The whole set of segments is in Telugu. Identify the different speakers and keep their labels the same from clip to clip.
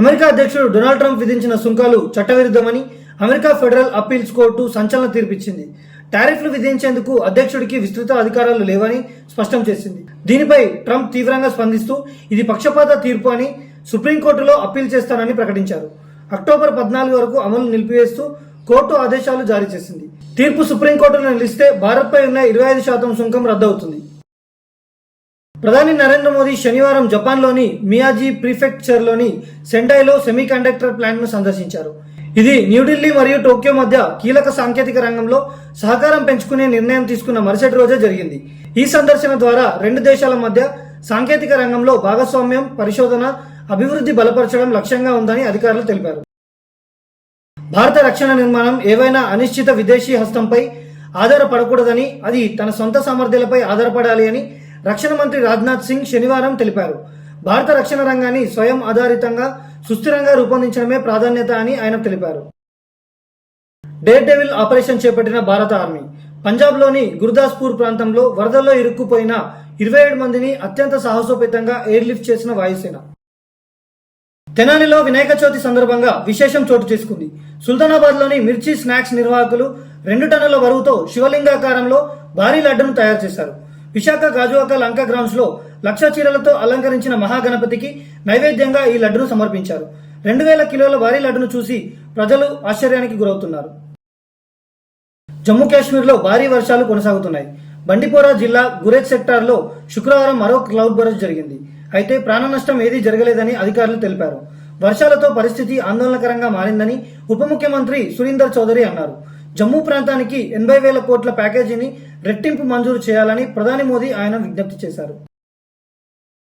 Speaker 1: అమెరికా అధ్యక్షుడు డొనాల్డ్ ట్రంప్ విధించిన సుంకాలు చట్టవిరుద్ధమని అమెరికా ఫెడరల్ అప్పీల్స్ కోర్టు సంచలన తీర్పిచ్చింది. టారిఫ్లు విధించేందుకు అధ్యక్షుడికి విస్తృత అధికారాలు లేవని స్పష్టం చేసింది. దీనిపై ట్రంప్ తీవ్రంగా స్పందిస్తూ ఇది పక్షపాత తీర్పు అని సుప్రీంకోర్టులో అప్పీల్ చేస్తానని ప్రకటించారు. అక్టోబర్ పద్నాలుగు వరకు అమలు నిలిపివేస్తూ కోర్టు ఆదేశాలు జారీ చేసింది. తీర్పు సుప్రీంకోర్టులో నిలిస్తే భారత్పై ఉన్న ఇరవై ఐదు శాతం సుంకం రద్దవుతుంది. ప్రధాని నరేంద్ర మోదీ శనివారం జపాన్లోని మియాజీ ప్రిఫెక్చర్లోని సెండైలో సెమీకండక్టర్ ప్లాంట్ను సందర్శించారు. ఇది న్యూఢిల్లీ మరియు టోక్యో మధ్య కీలక సాంకేతిక రంగంలో సహకారం పెంచుకునే నిర్ణయం తీసుకున్న మరుసటి రోజే జరిగింది. ఈ సందర్శన ద్వారా రెండు దేశాల మధ్య సాంకేతిక రంగంలో భాగస్వామ్యం పరిశోధన అభివృద్ధి బలపరచడం లక్ష్యంగా ఉందని అధికారులు తెలిపారు. భారత రక్షణ నిర్మాణం ఏవైనా అనిశ్చిత విదేశీ హస్తంపై ఆధారపడకూడదని అది తన సొంత సామర్థ్యాలపై ఆధారపడాలి అని రక్షణ మంత్రి రాజ్నాథ్ సింగ్ శనివారం తెలిపారు. భారత రక్షణ రంగాన్ని స్వయం ఆధారితంగా సుస్థిరంగా రూపొందించడమే ప్రాధాన్యత అని ఆయన తెలిపారు. డేర్ డెవిల్ ఆపరేషన్ చేపట్టిన భారత ఆర్మీ పంజాబ్లోని గురుదాస్పూర్ ప్రాంతంలో వరదల్లో ఇరుక్కుపోయిన ఇరవై ఏడు మందిని అత్యంత సాహసోపేతంగా ఎయిర్ లిఫ్ట్ చేసిన వాయుసేన. తెనాలిలో వినాయక చవితి సందర్భంగా విశేషం చోటు చేసుకుంది. సుల్తానాబాద్లోని మిర్చి స్నాక్స్ నిర్వాహకులు రెండు టన్నుల బరువుతో శివలింగాకారంలో భారీ లడ్డును తయారు చేశారు. విశాఖ గాజువాక లంక గ్రౌండ్స్లో లక్ష చీరలతో అలంకరించిన మహాగణపతికి నైవేద్యంగా ఈ లడ్డును సమర్పించారు. రెండు వేల కిలోల భారీ లడ్డును చూసి ప్రజలు ఆశ్చర్యానికి గురవుతున్నారు. జమ్మూ కాశ్మీర్లో భారీ వర్షాలు కొనసాగుతున్నాయి. బండిపోరా జిల్లా గురేజ్ సెక్టార్లో శుక్రవారం మరో క్లౌడ్ బరస్ జరిగింది. అయితే ప్రాణ నష్టం ఏదీ జరగలేదని అధికారులు తెలిపారు. వర్షాలతో పరిస్థితి ఆందోళనకరంగా మారిందని ఉప ముఖ్యమంత్రి సురీందర్ చౌదరి అన్నారు. జమ్మూ ప్రాంతానికి ఎనభై వేల కోట్ల ప్యాకేజీని రెట్టింపు మంజూరు చేయాలని ప్రధాని మోదీ ఆయన విజ్ఞప్తి చేశారు.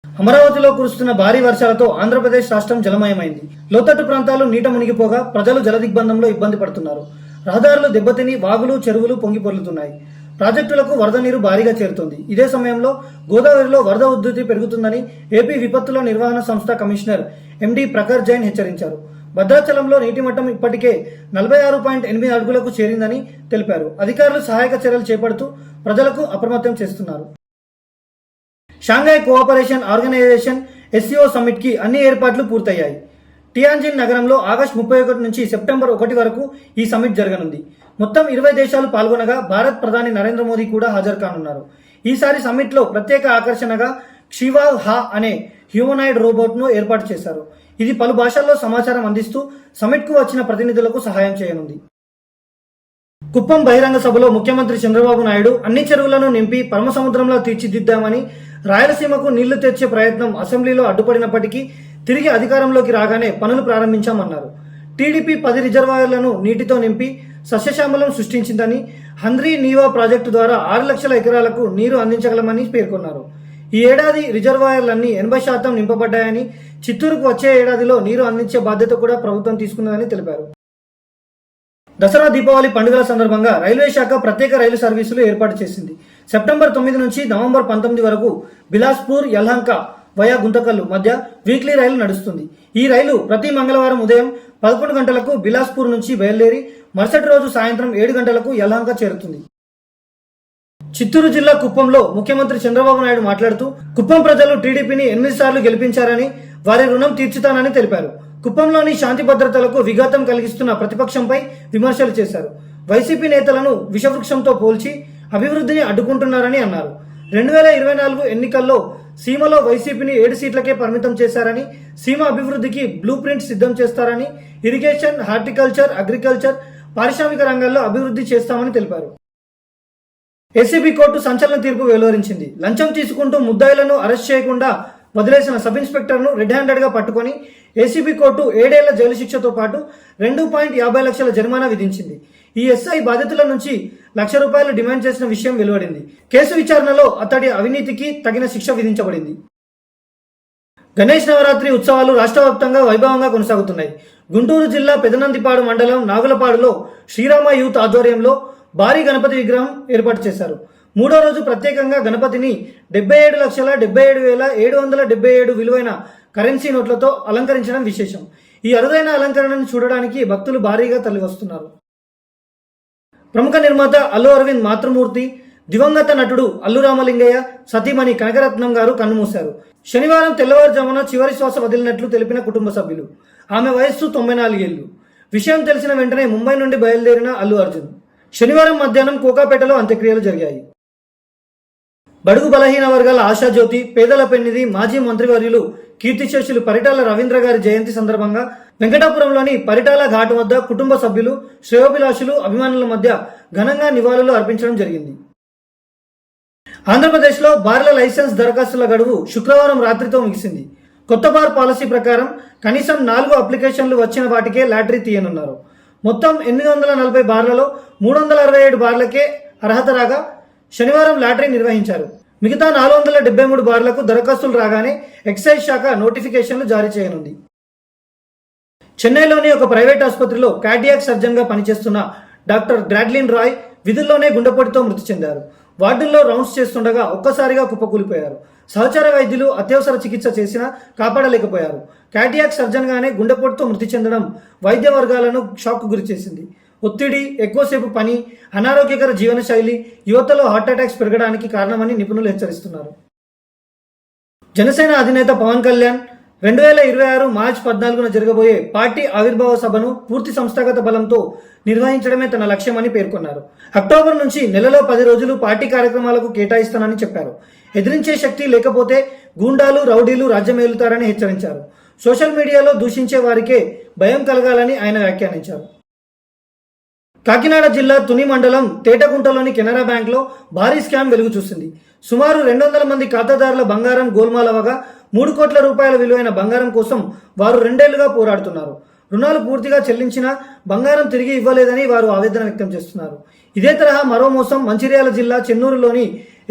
Speaker 1: అమరావతిలో కురుస్తున్న భారీ వర్షాలతో ఆంధ్రప్రదేశ్ రాష్ట్రం జలమయమైంది. లోతట్టు ప్రాంతాలు నీట మునిగిపోగా ప్రజలు జలదిగ్బంధంలో ఇబ్బంది పడుతున్నారు. రహదారులు దెబ్బతిని వాగులు చెరువులు పొంగి పొర్లుతున్నాయి. ప్రాజెక్టులకు వరద నీరు భారీగా చేరుతుంది. ఇదే సమయంలో గోదావరిలో వరద ఉధృతి పెరుగుతుందని ఏపీ విపత్తుల నిర్వహణ సంస్థ కమిషనర్ ఎండి ప్రఖర్ జైన్ హెచ్చరించారు. భద్రాచలంలో నీటి మట్టం ఇప్పటికే నలభై ఆరు పాయింట్ ఎనిమిది అడుగులకు చేరిందని తెలిపారు. అధికారులు సహాయక చర్యలు చేపడుతూ ప్రజలకు అప్రమత్తం చేస్తున్నారు. షాంఘై కోఆపరేషన్ ఆర్గనైజేషన్ ఎస్సీఓ సమ్మిట్కి అన్ని ఏర్పాట్లు పూర్తయ్యాయి. టియాన్జిన్ నగరంలో ఆగస్టు ముప్పై ఒకటి నుంచి సెప్టెంబర్ ఒకటి వరకు ఈ సమ్మిట్ జరగనుంది. మొత్తం ఇరవై దేశాలు పాల్గొనగా భారత్ ప్రధాని నరేంద్ర మోదీ కూడా హాజరు కానున్నారు. ఈసారి సమ్మిట్లో ప్రత్యేక ఆకర్షణగా క్షివా హా అనే హ్యూమనాయిడ్ రోబోట్ను ఏర్పాటు చేశారు. ఇది పలు భాషల్లో సమాచారం అందిస్తూ సమ్మిట్ వచ్చిన ప్రతినిధులకు సహాయం చేయనుంది. కుప్పం బహిరంగ సభలో ముఖ్యమంత్రి చంద్రబాబు నాయుడు అన్ని చెరువులను నింపి పరమ సముద్రంలో తీర్చిదిద్దామని రాయలసీమకు నీళ్ళు తెచ్చే ప్రయత్నం అసెంబ్లీలో అడ్డుపడినప్పటికీ తిరిగి అధికారంలోకి రాగానే పనులు ప్రారంభించామన్నారు. టీడీపీ పది రిజర్వాయర్లను నీటితో నింపి సస్యశ్యామలం సృష్టించిందని హంద్రీ నీవా ప్రాజెక్టు ద్వారా ఆరు లక్షల ఎకరాలకు నీరు అందించగలమని పేర్కొన్నారు. ఈ ఏడాది రిజర్వాయర్లన్నీ ఎనభై శాతం నింపబడ్డాయని చిత్తూరుకు వచ్చే ఏడాదిలో నీరు అందించే బాధ్యత కూడా ప్రభుత్వం తీసుకుందని తెలిపారు. దసరా దీపావళి పండుగల సందర్భంగా రైల్వే శాఖ ప్రత్యేక రైలు సర్వీసులు ఏర్పాటు చేసింది. సెప్టెంబర్ తొమ్మిది నుంచి నవంబర్ పంతొమ్మిది వరకు బిలాస్పూర్ యల్హంక వయా గుంతకల్లు మధ్య వీక్లీ రైలు నడుస్తుంది. ఈ రైలు ప్రతి మంగళవారం ఉదయం పదకొండు గంటలకు బిలాస్పూర్ నుంచి బయలుదేరి మరుసటి రోజు సాయంత్రం ఏడు గంటలకు యల్హంక చేరుతుంది. చిత్తూరు జిల్లా కుప్పంలో ముఖ్యమంత్రి చంద్రబాబు నాయుడు మాట్లాడుతూ కుప్పం ప్రజలు టీడీపీని ఎనిమిది సార్లు గెలిపించారని వారి రుణం తీర్చుతానని తెలిపారు. కుప్పంలోని శాంతి భద్రతలకు విఘాతం కలిగిస్తున్న ప్రతిపక్షంపై విమర్శలు చేశారు. వైసీపీ నేతలను విషవృక్షంతో పోల్చి అభివృద్ధిని అడ్డుకుంటున్నారని అన్నారు. రెండు వేల ఇరవై నాలుగు ఎన్నికల్లో సీమలో వైసీపీని ఏడు సీట్లకే పరిమితం చేశారని సీమ అభివృద్ధికి బ్లూ ప్రింట్ సిద్ధం చేస్తారని ఇరిగేషన్ హార్టికల్చర్ అగ్రికల్చర్ పారిశ్రామిక రంగాల్లో అభివృద్ధి చేస్తామని తెలిపారు. ఏసీబీ కోర్టు సంచలన తీర్పు వెలువరించింది. లంచం తీసుకుంటూ ముద్దాయిలను అరెస్ట్ చేయకుండా వదిలేసిన సబ్ ఇన్స్పెక్టర్ను రెడ్ హ్యాండెడ్గా పట్టుకొని ఏసీబీ కోర్టు ఏడేళ్ళ జైలు శిక్షతో పాటు రెండు పాయింట్ యాభై లక్షల జరిమానా విధించింది. ఈ ఎస్ఐ బాధితుల నుంచి లక్ష రూపాయలు డిమాండ్ చేసిన విషయం వెలువడింది. కేసు విచారణలో అతడి అవినీతికి తగిన శిక్ష విధించబడింది. గణేష్ నవరాత్రి ఉత్సవాలు రాష్ట్ర వ్యాప్తంగా వైభవంగా కొనసాగుతున్నాయి. గుంటూరు జిల్లా పెదనందిపాడు మండలం నాగులపాడులో శ్రీరామ యూత్ ఆధ్వర్యంలో భారీ గణపతి విగ్రహం ఏర్పాటు చేశారు. మూడో రోజు ప్రత్యేకంగా గణపతిని డెబ్బై ఏడు లక్షల డెబ్బై ఏడు వేల ఏడు వందల డెబ్బై ఏడు విలువైన కరెన్సీ నోట్లతో అలంకరించడం విశేషం. ఈ అరుదైన అలంకరణను చూడడానికి భక్తులు భారీగా తరలివస్తున్నారు. ప్రముఖ నిర్మాత అల్లు అరవింద్ మాతృమూర్తి దివంగత నటుడు అల్లు రామలింగయ్య సతీమణి కనకరత్నం గారు కన్నుమూశారు. శనివారం తెల్లవారుజామున చివరి శ్వాస వదిలినట్లు తెలిపిన కుటుంబ సభ్యులు. ఆమె వయస్సు తొంభై నాలుగేళ్ళు విషయం తెలిసిన వెంటనే ముంబై నుండి బయలుదేరిన అల్లు అర్జున్. శనివారం మధ్యాహ్నం కోకాపేటలో అంత్యక్రియలు జరిగాయి. బడుగు బలహీన వర్గాల ఆశాజ్యోతి పేదల పెన్నిధి మాజీ మంత్రివర్యులు కీర్తిశేషులు పరిటాల రవీంద్ర గారి జయంతి సందర్భంగా వెంకటాపురంలోని పరిటాల ఘాట్ వద్ద కుటుంబ సభ్యులు శ్రేయోభిలాషులు అభిమానుల మధ్య ఘనంగా నివాళులు అర్పించడం జరిగింది. ఆంధ్రప్రదేశ్లో బార్ల లైసెన్స్ దరఖాస్తుల గడువు శుక్రవారం రాత్రితో ముగిసింది. కొత్త బార్ పాలసీ ప్రకారం కనీసం నాలుగు అప్లికేషన్లు వచ్చిన వాటికే లాటరీ తీయనున్నారు. మొత్తం ఎనిమిది వందల నలభై బార్లలో మూడు వందల అరవై ఏడు బార్లకే అర్హత రాగా శనివారం లాటరీ నిర్వహించారు. మిగతా నాలుగు వందల డెబ్బై మూడు బార్లకు దరఖాస్తులు రాగానే ఎక్సైజ్ శాఖ నోటిఫికేషన్లు జారీ చేయనుంది. చెన్నైలోని ఒక ప్రైవేట్ ఆసుపత్రిలో కార్డియాక్ సర్జన్గా పనిచేస్తున్న డాక్టర్ గ్రాడ్లిన్ రాయ్ విధుల్లోనే గుండెపోటుతో మృతి చెందారు. వార్డుల్లో రౌండ్స్ చేస్తుండగా ఒక్కసారిగా కుప్పకూలిపోయారు. సహచార వైద్యులు అత్యవసర చికిత్స చేసినా కాపాడలేకపోయారు. కార్డియాక్ సర్జన్గానే గుండెపోటుతో మృతి చెందడం వైద్య వర్గాలను షాక్కు గురిచేసింది ఒత్తిడి ఎక్కువసేపు పని అనారోగ్యకర జీవనశైలి యువతలో హార్ట్ అటాక్స్ పెరగడానికి కారణమని నిపుణులు హెచ్చరిస్తున్నారు. జనసేన అధినేత పవన్ కళ్యాణ్ రెండు వేల ఇరవై ఆరు మార్చి పద్నాలుగున జరగబోయే పార్టీ ఆవిర్భావ సభను పూర్తి సంస్థాగత బలంతో నిర్వహించడమే తన లక్ష్యమని పేర్కొన్నారు. అక్టోబర్ నుంచి నెలలో పది రోజులు పార్టీ కార్యక్రమాలకు కేటాయిస్తానని చెప్పారు. ఎదిరించే శక్తి లేకపోతే గూండాలు రౌడీలు రాజ్యమేలుతారని హెచ్చరించారు. సోషల్ మీడియాలో దూషించే వారికే భయం కలగాలని ఆయన వ్యాఖ్యానించారు. కాకినాడ జిల్లా తుని మండలం తేటగుంటలోని కెనరా బ్యాంక్లో భారీ స్కామ్ వెలుగు చూసింది సుమారు రెండు వందల మంది ఖాతాదారుల బంగారం గోల్మాలవగా మూడు కోట్ల రూపాయల విలువైన బంగారం కోసం వారు రెండేళ్ళుగా పోరాడుతున్నారు. రుణాలు పూర్తిగా చెల్లించినా బంగారం తిరిగి ఇవ్వలేదని వారు ఆవేదన వ్యక్తం చేస్తున్నారు. ఇదే తరహా మరో మోసం మంచిర్యాల జిల్లా చెన్నూరులోని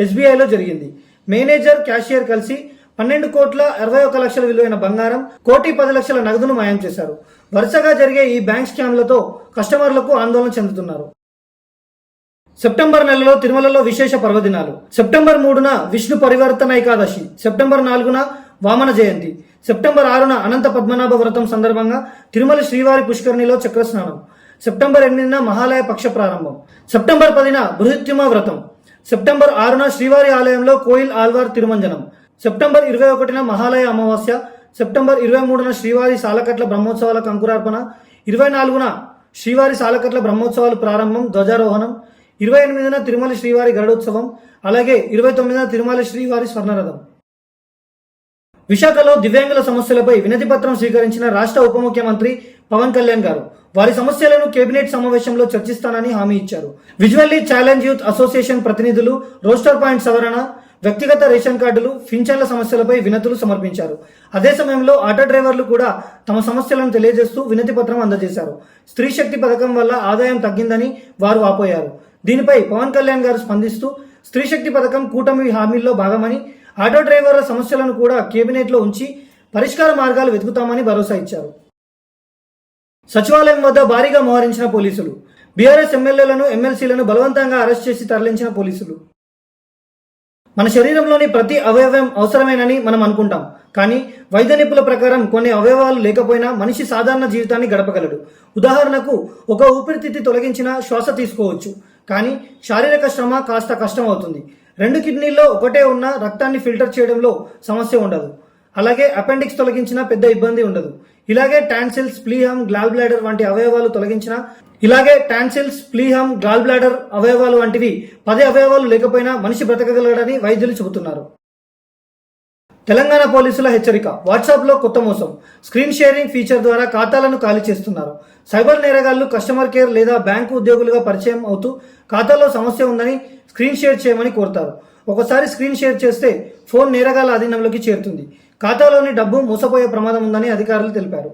Speaker 1: ఎస్బీఐలో జరిగింది. మేనేజర్ క్యాషియర్ కలిసి పన్నెండు కోట్ల అరవై ఒక లక్షల విలువైన బంగారం కోటి పది లక్షల నగదును మాయం చేశారు. వరుసగా జరిగే ఈ బ్యాంక్ స్కామ్లతో కస్టమర్లకు ఆందోళన చెందుతున్నారు. సెప్టెంబర్ నెలలో తిరుమలలో విశేష పర్వదినాలు. సెప్టెంబర్ మూడున విష్ణు పరివర్తన ఏకాదశి. సెప్టెంబర్ నాలుగున వామన జయంతి. సెప్టెంబర్ ఆరున అనంత పద్మనాభ వ్రతం సందర్భంగా తిరుమల శ్రీవారి పుష్కరిణిలో చక్రస్నానం. సెప్టెంబర్ ఎనిమిదిన మహాలయ పక్ష ప్రారంభం. సెప్టెంబర్ పదిన బృహత్యుమ వ్రతం. సెప్టెంబర్ ఆరున శ్రీవారి ఆలయంలో కోయిల్ ఆల్వార్ తిరుమంజనం. సెప్టెంబర్ ఇరవై ఒకటిన మహాలయ అమావాస్య. సెప్టెంబర్ ఇరవై మూడున శ్రీవారి సాలకట్ల బ్రహ్మోత్సవాలకు అంకురార్పణ ఇరవై నాలుగున శ్రీవారి సాలకట్ల బ్రహ్మోత్సవాలు ప్రారంభం ధ్వజారోహణం. ఇరవై ఎనిమిదిన తిరుమల శ్రీవారి గరుడోత్సవం. అలాగే ఇరవై తొమ్మిదిన తిరుమల శ్రీవారి స్వర్ణరథం. విశాఖలో దివ్యాంగుల సమస్యలపై వినతి పత్రం స్వీకరించిన రాష్ట్ర ఉప ముఖ్యమంత్రి పవన్ కళ్యాణ్ గారు వారి సమస్యలను కేబినెట్ సమావేశంలో చర్చిస్తానని హామీ ఇచ్చారు. విజువల్లీ ఛాలెంజ్ యూత్ అసోసియేషన్ ప్రతినిధులు రోస్టర్ పాయింట్ సవరణ వ్యక్తిగత రేషన్ కార్డులు పింఛన్ల సమస్యలపై వినతులు సమర్పించారు. అదే సమయంలో ఆటో డ్రైవర్లు కూడా తమ సమస్యలను తెలియజేస్తూ వినతి పత్రం అందజేశారు. స్త్రీ శక్తి పథకం వల్ల ఆదాయం తగ్గిందని వారు ఆపోయారు. దీనిపై పవన్ కళ్యాణ్ గారు స్పందిస్తూ స్త్రీ శక్తి పథకం కూటమి హామీల్లో భాగమని ఆటో డ్రైవర్ల సమస్యలను కూడా కేబినెట్లో ఉంచి పరిష్కార మార్గాలు వెతుకుతామని భరోసా ఇచ్చారు. సచివాలయం వద్ద భారీగా మోహరించిన పోలీసులు బీఆర్ఎస్ ఎమ్మెల్యేలను ఎమ్మెల్సీలను బలవంతంగా అరెస్ట్ చేసి తరలించిన పోలీసులు. మన శరీరంలోని ప్రతి అవయవం అవసరమేనని మనం అనుకుంటాం కానీ వైద్య నిపుణుల ప్రకారం కొన్ని అవయవాలు లేకపోయినా మనిషి సాధారణ జీవితాన్ని గడపగలడు. ఉదాహరణకు ఒక ఊపిరితిత్తి తొలగించిన శ్వాస తీసుకోవచ్చు కానీ శారీరక శ్రమ కాస్త కష్టం అవుతుంది. రెండు కిడ్నీల్లో ఒకటే ఉన్న రక్తాన్ని ఫిల్టర్ చేయడంలో సమస్య ఉండదు. అలాగే అపెండిక్స్ తొలగించినా పెద్ద ఇబ్బంది ఉండదు. ఇలాగే టాన్సిల్స్ ప్లీహమ్ గ్లాల్ బ్లాడర్ వంటి అవయవాలు తొలగించిన ఇలాగే టాన్సిల్స్ ప్లీహమ్ గ్లాల్ బ్లాడర్ అవయవాలు వంటివి పది అవయవాలు లేకపోయినా మనిషి బ్రతకగలడని వైద్యులు చెబుతున్నారు. తెలంగాణ పోలీసుల హెచ్చరిక వాట్సాప్లో కొత్త మోసం. స్క్రీన్ షేరింగ్ ఫీచర్ ద్వారా ఖాతాలను ఖాళీ చేస్తున్నారు. సైబర్ నేరగాళ్ళు కస్టమర్ కేర్ లేదా బ్యాంకు ఉద్యోగులుగా పరిచయం అవుతూ ఖాతాలో సమస్య ఉందని స్క్రీన్ షేర్ చేయమని కోరుతారు. ఒకసారి స్క్రీన్ షేర్ చేస్తే ఫోన్ నేరగాళ్ళ అధీనంలోకి చేరుతుంది. ఖాతాలోని డబ్బు మోసపోయే ప్రమాదం ఉందని అధికారులు తెలిపారు.